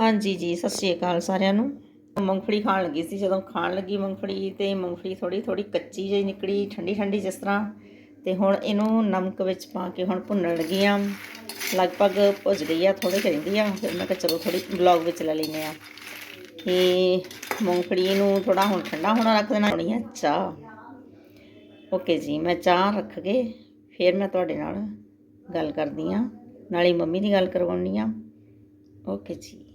ਹਾਂਜੀ ਜੀ, ਸਤਿ ਸ਼੍ਰੀ ਅਕਾਲ ਸਾਰਿਆਂ ਨੂੰ। ਮੂੰਗਫਲੀ ਖਾਣ ਲੱਗੀ ਸੀ, ਜਦੋਂ ਖਾਣ ਲੱਗੀ ਮੂੰਗਫਲੀ ਤੇ ਮੂੰਗਫਲੀ ਥੋੜੀ ਥੋੜੀ ਕੱਚੀ ਜਿਹੀ ਨਿਕਲੀ, ਠੰਡੀ ਠੰਡੀ ਜਿਸ ਤਰ੍ਹਾਂ। ਤੇ ਹੁਣ ਇਹਨੂੰ ਨਮਕ ਵਿੱਚ ਪਾ ਕੇ ਹੁਣ ਭੁੰਨਣ ਲੱਗੀ ਆ। ਲਗਭਗ ਭੁੱਜ ਗਈ ਆ ਥੋੜੀ ਰਹਿੰਦੀ ਆ। ਫਿਰ ਮੈਂ ਕਿਹਾ ਚਲੋ ਥੋੜੀ ਬਲੌਗ ਵਿੱਚ ਲੈ ਲੈਨੇ ਆ। ਤੇ ਮੂੰਗਫਲੀ ਨੂੰ ਥੋੜਾ ਹੁਣ ਠੰਡਾ ਹੋਣਾ ਰੱਖ ਦੇਣਾ, ਹੋਣੀ ਆ ਚਾਹ। ਓਕੇ ਜੀ, ਮੈਂ ਚਾਹ ਰੱਖ ਕੇ ਫਿਰ ਮੈਂ ਤੁਹਾਡੇ ਨਾਲ ਗੱਲ ਕਰਦੀ ਆ। ਨਾਲੇ ਮੰਮੀ ਦੀ ਗੱਲ ਕਰਵਾਉਣੀ ਆ। ਓਕੇ ਜੀ।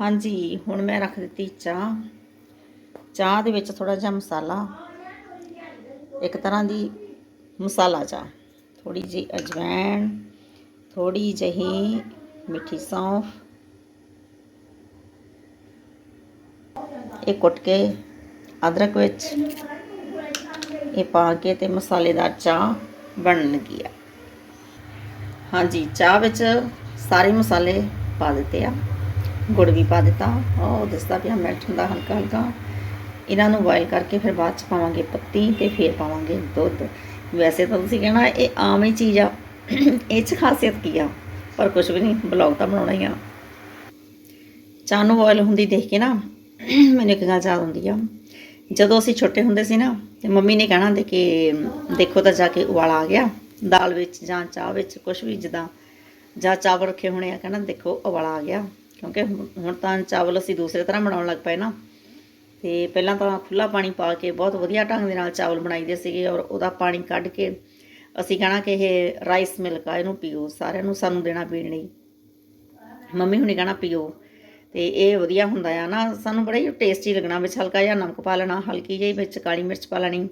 ਹਾਂਜੀ, ਹੁਣ ਮੈਂ ਰੱਖ ਦਿੱਤੀ ਚਾਹ। ਚਾਹ ਦੇ ਵਿੱਚ ਥੋੜਾ ਜਿਹਾ ਮਸਾਲਾ। ਇੱਕ ਤਰ੍ਹਾਂ ਦੀ ਮਸਾਲਾ ਚਾਹ। ਥੋੜੀ ਜਿਹੀ ਅਜਵਾਇਣ ਥੋੜੀ ਜਿਹੀ ਮਿੱਠੀ ਸੌਂਫ। ਇਹ ਕੁੱਟ ਕੇ ਅਦਰਕ ਵਿੱਚ ਇਹ ਪਾ ਕੇ ਤੇ ਮਸਾਲੇਦਾਰ ਚਾਹ ਬਣਨ ਲੱਗੀ ਆ। ਹਾਂਜੀ, ਚਾਹ ਵਿੱਚ ਸਾਰੇ ਮਸਾਲੇ ਪਾ ਦਿੱਤੇ ਆ। ਗੁੜ ਵੀ ਪਾ ਦਿੱਤਾ। ਉਹ ਦਿਸਦਾ ਪਿਆ ਮੈਲਟ ਹੁੰਦਾ ਹਲਕਾ ਹਲਕਾ। ਇਹਨਾਂ ਨੂੰ ਬੋਇਲ ਕਰਕੇ ਫਿਰ ਬਾਅਦ ਚ ਪਾਵਾਂਗੇ ਪੱਤੀ ਤੇ ਫਿਰ ਪਾਵਾਂਗੇ ਦੁੱਧ। ਵੈਸੇ ਤਾਂ ਤੁਸੀਂ ਕਹਿਣਾ, ਇਹ ਆਮ ਹੀ ਚੀਜ਼ ਆ। ਇਹ ਚ ਖਾਸੀਅਤ ਕੀ ਆ? ਪਰ ਕੁਝ ਵੀ ਨਹੀਂ ਬਲੌਗ ਤਾਂ ਬਣਾਉਣਾ ਹੀ ਆ। ਚਾਹ ਨੂੰ ਬੋਇਲ ਹੁੰਦੀ ਦੇਖ ਕੇ ਨਾ, ਮੈਨੂੰ ਇੱਕ ਗੱਲ ਯਾਦ ਆਉਂਦੀ ਆ। ਜਦੋਂ ਅਸੀਂ ਛੋਟੇ ਹੁੰਦੇ ਸੀ ਨਾ, ਤੇ ਮੰਮੀ ਨੇ ਕਹਿਣਾ ਦੇ ਕਿ, ਦੇਖੋ ਤਾਂ ਜਾ ਕੇ ਉਬਾਲਾ ਆ ਗਿਆ। ਦਾਲ ਵਿੱਚ ਜਾਂ ਚਾਹ ਵਿੱਚ ਕੁਝ ਵੀ ਜਿੱਦਾਂ, ਜਾਂ ਚਾਵਲ ਰੱਖੇ ਹੋਣੇ ਆ ਕਹਿੰਦਾ ਦੇਖੋ ਉਬਾਲਾ ਆ ਗਿਆ। ਕਿਉਂਕਿ ਹੁਣ ਤਾਂ ਚਾਵਲ ਅਸੀਂ ਦੂਸਰੇ ਤਰ੍ਹਾਂ ਬਣਾਉਣ ਲੱਗ ਪਏ ਨਾ। ਤੇ ਪਹਿਲਾਂ ਤਾਂ ਖੁੱਲਾ ਪਾਣੀ ਪਾ ਕੇ ਬਹੁਤ ਵਧੀਆ ਢੰਗ ਦੇ ਨਾਲ ਚਾਵਲ ਬਣਾਈਦੇ ਸੀਗੇ ਔਰ ਉਹਦਾ ਪਾਣੀ ਕੱਢ ਕੇ ਅਸੀਂ ਕਹਿਣਾ ਕਿ ਇਹ ਰਾਈਸ ਮਿਲਕ ਆ, ਇਹਨੂੰ ਪੀਓ, ਸਾਰਿਆਂ ਨੂੰ ਸਾਨੂੰ ਦੇਣਾ ਪੀਣ ਲਈ। ਮੰਮੀ ਹੁਣੇ ਕਹਿਣਾ ਪੀਓ। ਤੇ ਇਹ ਵਧੀਆ ਹੁੰਦਾ ਆ ਨਾ, ਸਾਨੂੰ ਬੜਾ ਹੀ ਟੇਸਟੀ ਲੱਗਣਾ ਵਿੱਚ ਹਲਕਾ ਜਿਹਾ ਨਮਕ ਪਾ ਲੈਣਾ, ਹਲਕੀ ਜਿਹੀ ਵਿੱਚ ਕਾਲੀ ਮਿਰਚ ਪਾ ਲੈਣੀ।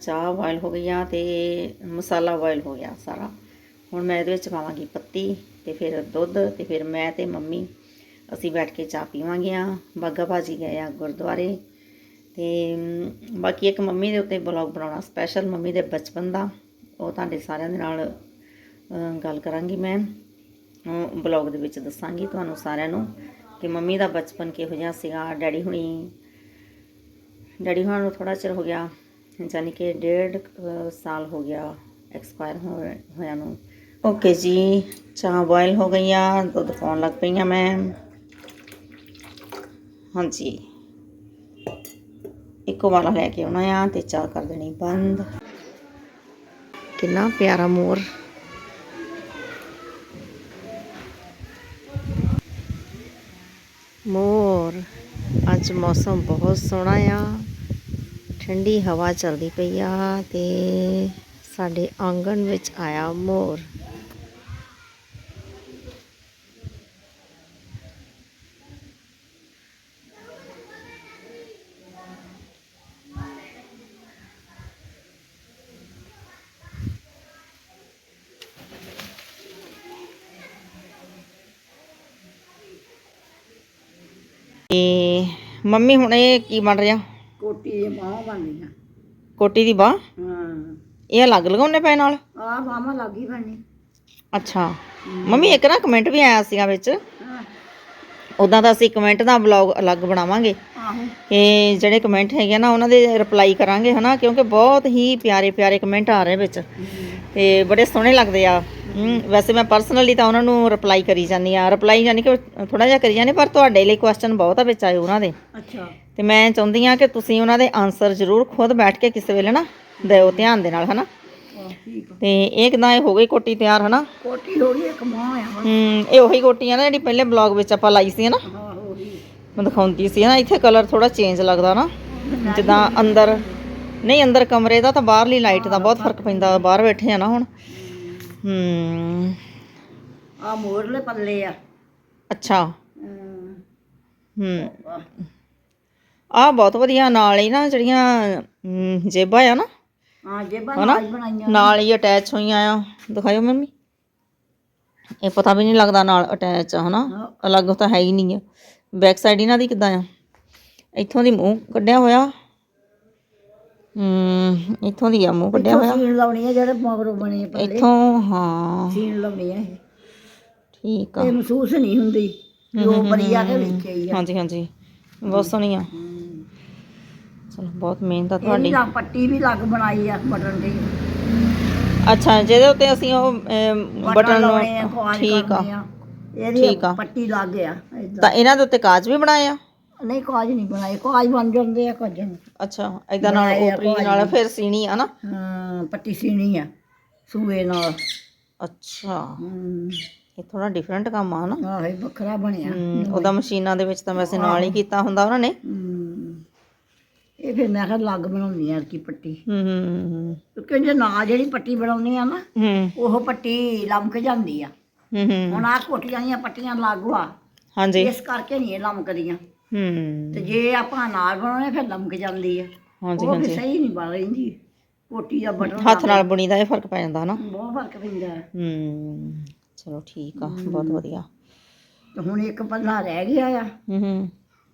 ਚਾਹ ਬੋਇਲ ਹੋ ਗਈ ਆ ਤੇ ਮਸਾਲਾ ਬੋਇਲ ਹੋ ਗਿਆ ਸਾਰਾ। ਹੁਣ ਮੈਂ ਇਹਦੇ ਵਿੱਚ ਪਾਵਾਂਗੀ ਪੱਤੀ ਤੇ ਫਿਰ ਦੁੱਧ ਤੇ ਫਿਰ ਮੈਂ ਤੇ ਮੰਮੀ ਅਸੀਂ ਬੈਠ ਕੇ ਚਾਹ ਪੀਵਾਂਗੇ ਆ। ਬਾਗਾ ਭਾਜੀ ਗਏ ਆ ਗੁਰਦੁਆਰੇ ਤੇ ਬਾਕੀ ਇੱਕ ਮੰਮੀ ਦੇ ਉੱਤੇ ਬਲੌਗ ਬਣਾਉਣਾ ਸਪੈਸ਼ਲ ਮੰਮੀ ਦੇ ਬਚਪਨ ਦਾ। ਉਹ ਤੁਹਾਡੇ ਸਾਰਿਆਂ ਦੇ ਨਾਲ ਗੱਲ ਕਰਾਂਗੀ ਮੈਂ। ਬਲੌਗ ਦੇ ਵਿੱਚ ਦੱਸਾਂਗੀ ਤੁਹਾਨੂੰ ਸਾਰਿਆਂ ਨੂੰ ਕਿ ਮੰਮੀ ਦਾ ਬਚਪਨ ਕਿਹੋ ਜਿਹਾ ਸੀਗਾ। ਡੈਡੀ ਹੁਣੀ, ਡੈਡੀ ਹੁਣਾਂ ਨੂੰ ਥੋੜਾ ਚਿਰ ਹੋ ਗਿਆ। ਯਾਨੀ ਕਿ ਡੇਢ ਕੁ ਸਾਲ ਹੋ ਗਿਆ ਐਕਸਪਾਇਰ ਹੋਇਆ ਨੂੰ। ਓਕੇ ਜੀ, ਚਾਹ ਬੋਇਲ ਹੋ ਗਈਆਂ, ਦੁੱਧ ਪਾਉਣ ਲੱਗ ਪਈਆਂ ਮੈਂ। ਹਾਂਜੀ। ਇੱਕ ਵਾਲਾ ਲੈ ਕੇ ਆਉਣਾ ਆ ਤੇ ਚਾਹ ਕਰ ਦੇਣੀ ਬੰਦ। ਕਿੰਨਾ ਪਿਆਰਾ ਮੋਰ। ਮੋਰ, ਅੱਜ ਮੌਸਮ ਬਹੁਤ ਸੋਹਣਾ ਆ। ਠੰਡੀ ਹਵਾ ਚੱਲਦੀ ਪਈ ਆ ਤੇ ਸਾਡੇ ਆਂਗਣ ਵਿੱਚ ਆਇਆ ਮੋਰ ਤੇ ਮੰਮੀ ਹੁਣ ਇਹ ਕੀ ਬਣ ਰਿਹਾ? ਕੋਟੀ ਦੇ ਬਾਹਾਂ ਬਣਦੀਆਂ ਕੋਟੀ ਦੀ ਬਾਹ? ਹਾਂ। ਇਹ ਅਲੱਗ ਲਗਾਉਣੇ ਪਏ ਨਾਲ? ਆ ਬਾਹਾਂ ਲੱਗੀ ਬਣਨੀ ਅੱਛਾ। ਮੰਮੀ ਇੱਕ ਨਾ ਕਮੈਂਟ ਵੀ ਆਇਆ ਸੀਗਾ ਵਿੱਚ। ਹਾਂ। ਉਦਾਂ ਤਾਂ ਅਸੀਂ ਕਮੈਂਟ ਦਾ ਬਲੌਗ ਅਲੱਗ ਬਣਾਵਾਂਗੇ। ਆਹੋ। ਕਿ ਜਿਹੜੇ ਕਮੈਂਟ ਹੈਗੇ ਆ ਨਾ ਉਹਨਾਂ ਦੇ ਰਿਪਲਾਈ ਕਰਾਂਗੇ ਹਨਾ ਕਿਉਂਕਿ ਬਹੁਤ ਹੀ ਪਿਆਰੇ ਪਿਆਰੇ ਕਮੈਂਟ ਆ ਰਹੇ ਵਿੱਚ। ਤੇ ਬੜੇ ਸੋਹਣੇ ਲੱਗਦੇ ਆ। ਹਮ, ਵੈਸੇ ਮੈਂ ਪਰਸਨਲੀ ਤਾਂ ਉਹਨਾਂ ਨੂੰ ਰਿਪਲਾਈ ਕਰੀ ਜਾਂਦੀ ਆ ਰਿਪਲਾਈ ਯਾਨੀ ਕਿ ਥੋੜਾ ਜਿਹਾ ਕਰੀ ਜਾਂਦੀ ਪਰ ਤੁਹਾਡੇ ਲਈ ਕੁਐਸਚਨ ਬਹੁਤ ਆ ਵਿੱਚ ਆਏ ਉਹਨਾਂ ਦੇ। ਅੱਛਾ। ਤੇ ਮੈਂ ਚਾਹੁੰਦੀ ਆ ਕਿ ਤੁਸੀਂ ਉਹਨਾਂ ਦੇ ਆਨਸਰ ਜ਼ਰੂਰ ਖੁਦ ਬੈਠ ਕੇ ਕਿਸੇ ਵੇਲੇ ਨਾ ਦਿਓ ਧਿਆਨ ਦੇ ਨਾਲ ਹਨਾ। ਤੇ ਇਹ ਕਿਦਾਂ ਇਹ ਹੋ ਗਈ ਕੋਟੀ ਤਿਆਰ ਹਨਾ? ਕੋਟੀ ਹੋ ਗਈ ਇੱਕ ਬਾਹ ਆ। ਹੂੰ ਇਹ ਉਹੀ ਕੋਟੀ ਆ ਨਾ ਜਿਹੜੀ ਪਹਿਲੇ ਬਲੌਗ ਵਿੱਚ ਆਪਾਂ ਲਾਈ ਸੀ ਨਾ ਹਾਂ ਹੋ ਗਈ। ਮੈਂ ਦਿਖਾਉਂਦੀ ਸੀ ਨਾ ਇੱਥੇ ਕਲਰ ਥੋੜਾ ਚੇਂਜ ਲੱਗਦਾ ਨਾ ਜਿੱਦਾਂ ਅੰਦਰ ਨਹੀਂ ਅੰਦਰ ਕਮਰੇ ਦਾ ਤਾਂ ਬਾਹਰਲੀ ਲਾਈਟ ਦਾ ਬਹੁਤ ਫ਼ਰਕ ਪੈਂਦਾ ਬਾਹਰ ਬੈਠੇ ਆ ਨਾ ਹੁਣ। ਹੂੰ। ਆ ਮੋਰਲੇ ਪੱਲੇ ਆ। ਅੱਛਾ। ਹੂੰ। ਆਹ, ਆ ਬਹੁਤ ਵਧੀਆ ਨਾਲ ਹੀ ਨਾ ਜਿਹੜੀਆਂ ਹਮ, ਜੇਬਾਂ ਆ ਨਾ। ਹਾਂ ਜੇਬਾਂ ਹਨਾ? ਨਾਲ ਬਣਾਈਆਂ। ਨਾਲ ਹੀ ਅਟੈਚ ਹੋਈਆਂ ਆ। ਦਿਖਾਇਓ ਮੰਮੀ। ਇਹ ਪਤਾ ਵੀ ਨਹੀਂ ਲੱਗਦਾ ਨਾਲ ਅਟੈਚ ਆ ਹਨਾ? ਹਾਂ। ਅਲੱਗ ਤਾਂ ਹੈ ਹੀ ਨਹੀਂ ਆ। ਬੈਕ ਸਾਈਡ ਇਹਨਾਂ ਦੀ ਕਿੱਦਾਂ ਆ? ਇੱਥੋਂ ਦੀ ਮੂੰਹ ਕੱਢਿਆ ਹੋਇਆ। ਹੂੰ ਇੱਥੋਂ ਦੀ ਆ ਮੂੰਹ ਕੱਢਿਆ ਹੋਇਆ। ਸੀਨ ਲਾਉਣੀ ਆ ਜਿਹੜੇ ਮਗਰੋਂ ਬਣੇ ਪੱਲੇ। ਇੱਥੋਂ ਹਾਂ। ਸੀਨ ਲਾਉਣੀ ਇਹ। ਠੀਕ ਆ। ਇਹ ਮਹਿਸੂਸ ਨਹੀਂ ਹੁੰਦੀ ਉਹ ਬਰੀ ਆ ਕੇ ਵਿੱਚ ਆ। ਹਾਂਜੀ ਹਾਂਜੀ। ਬਹੁਤ ਸੋਹਣੀ ਆ। ਚਲੋ ਬਹੁਤ ਮਿਹਨਤ ਆ ਤੁਹਾਡੀ। ਤਾਂ ਪੱਟੀ ਵੀ ਲੱਗ ਬਣਾਈ ਆ ਬਟਨ ਦੀ। ਅੱਛਾ ਜਿਹਦੇ ਉੱਤੇ ਅਸੀਂ ਉਹ ਬਟਨ ਨੂੰ ਠੀਕ ਆ। ਇਹਦੀ। ਪੱਟੀ ਲੱਗ ਗਿਆ ਤਾਂ ਇਹਨਾਂ ਦੇ ਉੱਤੇ ਕਾਜ ਵੀ ਬਣਾਏ ਆ? ਨਹੀਂ ਕਾਜ ਨਹੀਂ ਬਣਾਏ ਕਾਜ ਬਣ ਜਾਂਦੇ ਆ ਕਾਜਾਂ ਨੂੰ। ਅੱਛਾ ਇਦਾਂ ਨਾਲ ਬਣਾਏ ਆ ਉਪਰੀ ਨਾਲ। ਫਿਰ ਸੀਣੀ ਆ ਨਾ? ਹਾਂ ਪੱਟੀ ਸੀਣੀ ਆ ਸੂਏ ਨਾਲ। ਅੱਛਾ। ਹਮ, ਇਹ ਥੋੜਾ ਡਿਫਰੈਂਟ ਕੰਮ ਆ ਨਾ ਆਹ ਇਹ ਵੱਖਰਾ ਬਣਿਆ। ਹਮ, ਉਹਦਾ ਮਸ਼ੀਨਾਂ ਦੇ ਵਿੱਚ ਤਾਂ ਵੈਸੇ ਨਾਲ ਹੀ ਕੀਤਾ ਹੁੰਦਾ ਉਹਨਾਂ ਨੇ। ਹਮ, ਇਹ ਫਿਰ ਮੈਂ ਕਿਹਾ ਲੱਗ ਬਣਾਉਣੀ ਆ ਕੀ ਪੱਟੀ। ਹੂੰ ਹੂੰ ਕਿਉਂਕਿ ਜੇ ਨਾ ਜਿਹੜੀ ਪੱਟੀ ਬਣਾਉਣੀ ਆ ਨਾ ਹੂੰ। ਉਹ ਪੱਟੀ ਲਮਕ ਜਾਂਦੀ ਆ। ਹੂੰ ਹੂੰ। ਹੁਣ ਆ ਕੋਟੀਆਂ ਦੀਆਂ ਪੱਟੀਆਂ ਲਾਗੂ ਆ। ਹਾਂਜੀ। ਇਸ ਕਰਕੇ ਨਹੀਂ ਇਹ ਲਮਕਦੀਆਂ। ਹੂੰ। ਤੇ ਜੇ ਆਪਾਂ ਨਾਲ ਬਣਾਉਣੇ ਫਿਰ ਲਮਕ ਜਾਂਦੀ ਆ। ਹਾਂਜੀ ਉਹ ਫਿਰ ਹਾਂਜੀ। ਸਹੀ ਨਹੀਂ ਬਣ ਰਹੀ ਕੋਟੀ ਦਾ ਬਟਨ ਹੱਥ ਨਾਲ ਬੁਣੀ ਦਾ ਇਹ ਫ਼ਰਕ ਪੈ ਜਾਂਦਾ ਨਾ। ਬਹੁਤ ਫ਼ਰਕ ਪੈਂਦਾ। ਹੈ। ਹੂੰ ਚਲੋ ਠੀਕ ਆ ਬਹੁਤ ਵਧੀਆ। ਤੇ ਹੁਣ ਇੱਕ ਪੱਲਾ ਰਹਿ ਗਿਆ ਆ। ਹੂੰ। ਹੂੰ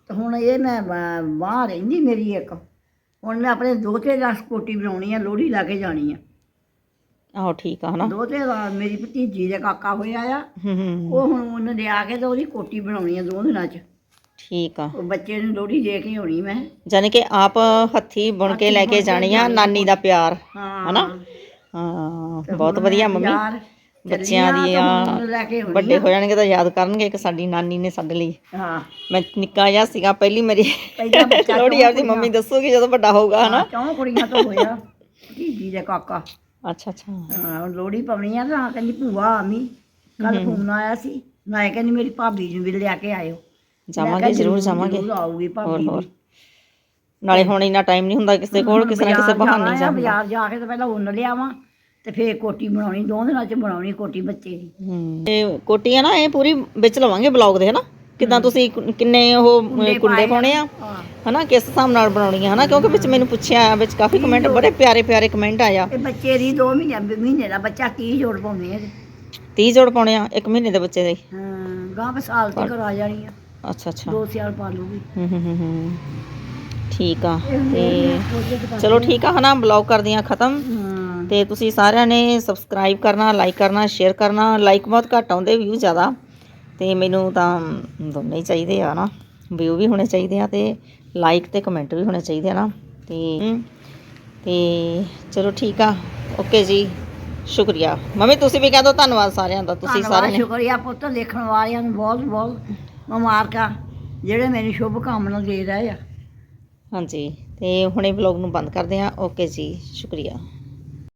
ਤੇ ਹੁਣ ਇਹ ਮੈਂ ਬ- ਬਾਹਰ ਰਹਿੰਦੀ ਮੇਰੀ ਇੱਕ। ਹੁਣ ਮੈਂ ਆਪਣੇ ਦੋਤੇ ਦਾ ਕੋਟੀ ਬਣਾਉਣੀ ਆ ਲੋਹੜੀ ਲਾ ਕੇ ਜਾਣੀ ਆ। ਆਹੋ ਠੀਕ ਆ ਹਨਾ। ਦੋਤੇ ਦਾ ਮੇਰੀ ਭਤੀਜੀ ਦੇ ਕਾਕਾ ਹੋਇਆ ਆ। ਹੂੰ ਹੂੰ। ਉਹ ਹੁਣ ਉਹਨੇ ਲਿਆ ਕੇ ਤੇ ਉਹਦੀ ਕੋਟੀ ਬਣਾਉਣੀ ਆ ਦੋ ਦਿਨਾਂ 'ਚ। ਠੀਕ ਆ। ਉਹ ਬੱਚੇ ਨੂੰ ਲੋਹੜੀ ਦੇ ਕੇ ਆਉਣੀ ਮੈਂ। ਯਾਨੀ ਕਿ ਆਪ ਹੱਥੀ ਬੁਣ ਕੇ ਲੈ ਕੇ ਜਾਣੀ ਆ ਨਾਨੀ ਦਾ ਪਿਆਰ ਹਾਂ। ਹਨਾ? ਹਾਂ ਬਹੁਤ ਹੁਣ ਵਧੀਆ ਮੰਮੀ। ਬੱਚਿਆਂ ਚੱਲੀ ਆ ਹੁਣ ਵੱਡੇ। ਹੋ ਜਾਣਗੇ ਤਾਂ ਯਾਦ ਕਰਨਗੇ ਕਿ ਸਾਡੀ ਨਾਨੀ ਨੇ ਸਾਡੇ ਲਈ। ਹਾਂ। ਮੈਂ ਨਿੱਕਾ ਜਿਹਾ ਸੀਗਾ ਪਹਿਲੀ ਮੇਰੀ ਪਹਿਲਾ ਬੱਚਾ ਲੋੜੀ ਆਪਦੀ ਮੰਮੀ ਦੱਸੂਗੀ ਜਦੋਂ ਵੱਡਾ ਹੋਊਗਾ ਹਨਾ? ਚੌਂ ਕੁੜੀਆਂ ਤੋਂ ਹੋਇਆ? ਭਤੀਜੀ ਦੇ ਕਾਕਾ। ਅੱਛਾ ਅੱਛਾ। ਹਾਂ ਹੁਣ ਲੋਹੜੀ ਪਾਉਣੀ ਆ ਤਾਂ ਕਹਿੰਦੀ ਭੂਆ ਆਮੀ ਕੱਲ ਫੋਨ ਆਇਆ ਸੀ। ਮੈਂ ਕਹਿੰਦੀ ਮੇਰੀ ਭਾਬੀ ਨੂੰ ਵੀ ਲਿਆ ਕੇ ਆਇਓ। ਜਾਵਾਂਗੇ ਜ਼ਰੂਰ ਜਾਵਾਂਗੇ। ਹੋਰ ਭਾਬੀ ਹੋਰ। ਵੀ। ਨਾਲੇ ਹੁਣ ਇੰਨਾ ਟਾਈਮ ਨਹੀਂ ਹੁੰਦਾ ਕਿਸੇ ਕੋਲ ਕਿਸੇ ਨਾ ਕਿਸੇ ਬਹਾਨੇ ਜਾਣਾ ਆ, ਬਾਜ਼ਾਰ ਜਾ ਕੇ ਤੇ ਪਹਿਲਾਂ ਉੱਨ ਲਿਆਵਾਂ ਤੇ ਫੇਰ ਕੋਟੀ ਬਣਾਉਣੀ ਦੋ ਦਿਨਾਂ ਚ ਬਣਾਉਣੀ ਕੋਟੀ ਬੱਚੇ ਦੀ। ਹੂੰ। ਇਹ ਕੋਟੀ ਆ ਨਾ ਇਹ ਪੂਰੀ ਵਿੱਚ ਲਵਾਂਗੇ ਬਲੌਗ ਦੇ ਹਨਾ? ਕਿਦਾਂ ਤੁਸੀਂ ਕੁ- ਕਿੰਨੇ ਉਹ ਕੁੰਡੇ ਪਾਉਣੇ ਆ? ਹਾਂ। ਹਨਾ ਕਿਸ ਹਿਸਾਬ ਨਾਲ ਬਣਾਉਣੀ ਆ ਹਨਾ? ਕਿਉਂਕਿ ਵਿੱਚ ਮੈਨੂੰ ਪੁੱਛਿਆ ਵਿੱਚ ਕਾਫੀ ਕਮੈਂਟ ਬੜੇ ਪਿਆਰੇ ਪਿਆਰੇ ਕਮੈਂਟ ਆਇਆ ਇਹ ਬੱਚੇ ਦੀ 2 ਮਹੀਨੇ ਮਹੀਨੇ ਦਾ ਬੱਚਾ 30 ਜੋੜ ਪਾਉਂਦੇ ਆ 30 ਜੋੜ ਪਾਉਣੇ ਆ ਇੱਕ ਮਹੀਨੇ ਦੇ ਬੱਚੇ ਦੇ। ਹਾਂ ਗਾਂ ਪੇ ਸਾਲ ਤੱਕ ਆ ਜਾਣੀ ਆ। ਅੱਛਾ ਅੱਛਾ। ਦੋ ਸਾਲ ਪਾ ਲੂਗੀ ਹੂੰ ਹੂੰ ਹੂੰ ਹੂੰ। ਠੀਕ ਆ ਤੇ ਚਲੋ ਠੀਕ ਆ ਹਨਾ ਬਲੌਗ ਕਰਦੀ ਆ ਖਤਮ। ਤੇ ਤੁਸੀਂ ਸਾਰਿਆਂ ਨੇ ਸਬਸਕ੍ਰਾਈਬ ਕਰਨਾ ਲਾਈਕ ਕਰਨਾ ਸ਼ੇਅਰ ਕਰਨਾ ਲਾਈਕ ਬਹੁਤ ਘੱਟ ਆਉਂਦੇ ਵਿਊ ਜ਼ਿਆਦਾ। ਤੇ ਮੈਨੂੰ ਤਾਂ ਦੋਨੇ ਹੀ ਚਾਹੀਦੇ ਆ ਨਾ ਵਿਊ ਵੀ ਹੋਣੇ ਚਾਹੀਦੇ ਆ ਤੇ ਲਾਈਕ ਤੇ ਕਮੈਂਟ ਵੀ ਹੋਣੇ ਚਾਹੀਦੇ ਆ ਨਾ। ਤੇ ਤੇ ਚਲੋ ਠੀਕ ਆ ਓਕੇ ਜੀ। ਸ਼ੁਕਰੀਆ। ਮੰਮੀ ਤੁਸੀਂ ਵੀ ਕਹਿ ਦਿਓ ਧੰਨਵਾਦ ਸਾਰਿਆਂ ਦਾ ਤੁਸੀਂ ਸਾਰਿਆਂ ਨੇ। ਸ਼ੁਕਰੀਆ ਪੁੱਤ ਦੇਖਣ ਵਾਲਿਆਂ ਨੂੰ ਬਹੁਤ ਬਹੁਤ। ਮੁਬਾਰਕਾਂ ਜਿਹੜੇ ਮੈਨੂੰ ਸ਼ੁਭ ਕਾਮਨਾ ਦੇ ਰਹੇ ਆ। ਹਾਂਜੀ, ਤੇ ਹੁਣੇ ਵਲੌਗ ਨੂੰ ਬੰਦ ਕਰਦੇ ਆ ਓਕੇ ਜੀ, ਸ਼ੁਕਰੀਆ।